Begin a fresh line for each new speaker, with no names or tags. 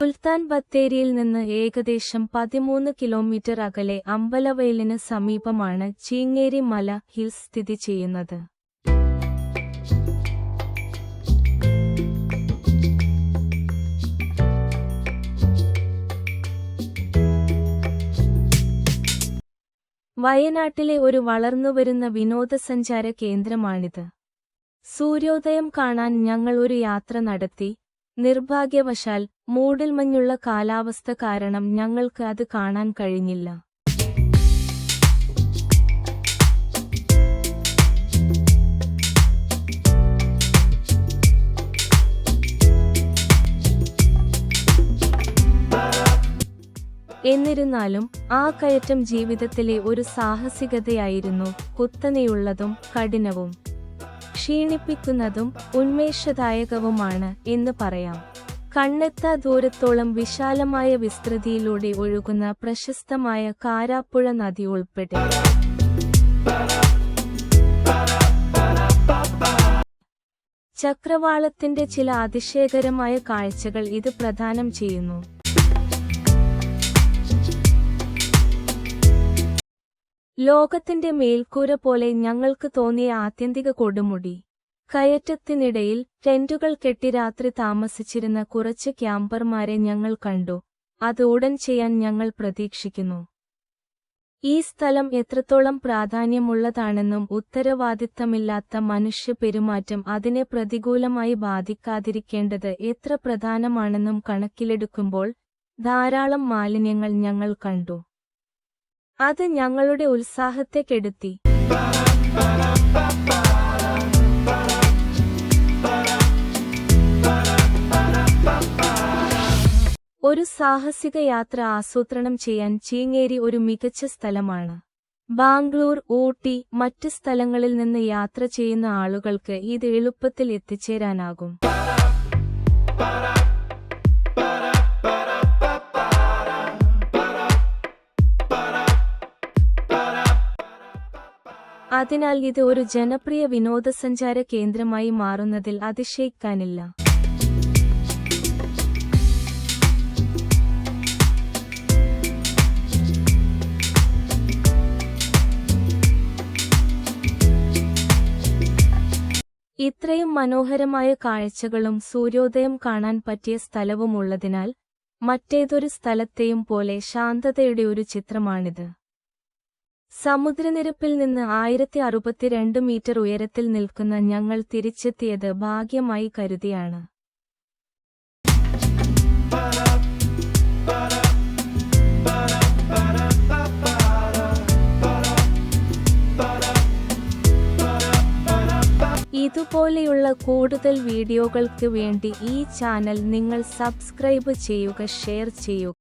സുൽത്താൻ ബത്തേരിയിൽ നിന്ന് ഏകദേശം പതിമൂന്ന് കിലോമീറ്റർ അകലെ അമ്പലവയലിന് സമീപമാണ് ചീങ്ങേരി മല ഹിൽസ് സ്ഥിതി ചെയ്യുന്നത്. വയനാട്ടിലെ ഒരു വളർന്നുവരുന്ന വിനോദസഞ്ചാര കേന്ദ്രമാണിത്. സൂര്യോദയം കാണാൻ ഞങ്ങൾ ഒരു യാത്ര നടത്തി നിർഭാഗ്യവശാൽ മൂടൽമഞ്ഞുള്ള കാലാവസ്ഥ കാരണം ഞങ്ങൾക്ക് അത് കാണാൻ കഴിഞ്ഞില്ല. എന്നിരുന്നാലും ആ കയറ്റം ജീവിതത്തിലെ ഒരു സാഹസികതയായിരുന്നു കുത്തനെയുള്ളതും കഠിനവും. ക്ഷീണിപ്പിക്കുന്നതും ഉന്മേഷദായകവുമാണ് എന്ന് പറയാം. കണ്ണെത്താ ദൂരത്തോളം വിശാലമായ വിസ്തൃതിയിലൂടെ ഒഴുകുന്ന പ്രശസ്തമായ കാരാപ്പുഴ നദി ഉൾപ്പെടെ. ചക്രവാളത്തിന്റെ ചില അതിശയകരമായ കാഴ്ചകൾ ഇത് പ്രദാനം ചെയ്യുന്നു. ലോകത്തിന്റെ മേൽക്കൂര പോലെ ഞങ്ങൾക്ക് തോന്നിയ ആത്യന്തിക കൊടുമുടി. കയറ്റത്തിനിടയിൽ ടെന്റുകൾ കെട്ടി രാത്രി താമസിച്ചിരുന്ന കുറച്ച് ക്യാമ്പർമാരെ ഞങ്ങൾ കണ്ടു. അത് ഉടൻ ചെയ്യാൻ ഞങ്ങൾ പ്രതീക്ഷിക്കുന്നു. ഈ സ്ഥലം എത്രത്തോളം പ്രാധാന്യമുള്ളതാണെന്നും ഉത്തരവാദിത്തമില്ലാത്ത മനുഷ്യ പെരുമാറ്റം അതിനെ പ്രതികൂലമായി ബാധിക്കാതിരിക്കേണ്ടത് എത്ര പ്രധാനമാണെന്നും കണക്കിലെടുക്കുമ്പോൾ ധാരാളം മാലിന്യങ്ങൾ ഞങ്ങൾ കണ്ടു. അത് ഞങ്ങളുടെ ഉത്സാഹത്തെ കെടുത്തി. ഒരു സാഹസിക യാത്ര ആസൂത്രണം ചെയ്യാൻ ചീങ്ങേരി ഒരു മികച്ച സ്ഥലമാണ്. ബാംഗ്ലൂർ ഊട്ടി മറ്റ് സ്ഥലങ്ങളിൽ നിന്ന് യാത്ര ചെയ്യുന്ന ആളുകൾക്ക് ഇത് എളുപ്പത്തിൽ എത്തിച്ചേരാനാകും. അതിനാൽ ഇത് ഒരു ജനപ്രിയ വിനോദസഞ്ചാര കേന്ദ്രമായി മാറുന്നതിൽ അതിശയിക്കാനില്ല. ഇത്രയും മനോഹരമായ കാഴ്ചകളും സൂര്യോദയം കാണാൻ പറ്റിയ സ്ഥലവുമുള്ളതിനാൽ മറ്റേതൊരു സ്ഥലത്തെയും പോലെ ശാന്തതയുടെ ഒരു ചിത്രമാണിത്. സമുദ്രനിരപ്പിൽ നിന്ന് ആയിരത്തി അറുപത്തിരണ്ട് മീറ്റർ ഉയരത്തിൽ നിൽക്കുന്ന ഞങ്ങൾ തിരിച്ചെത്തിയത് ഭാഗ്യമായി കരുതിയാണ്. ഇതുപോലെയുള്ള കൂടുതൽ വീഡിയോകൾക്ക് വേണ്ടി ഈ ചാനൽ നിങ്ങൾ സബ്സ്ക്രൈബ് ചെയ്യുക ഷെയർ ചെയ്യുക.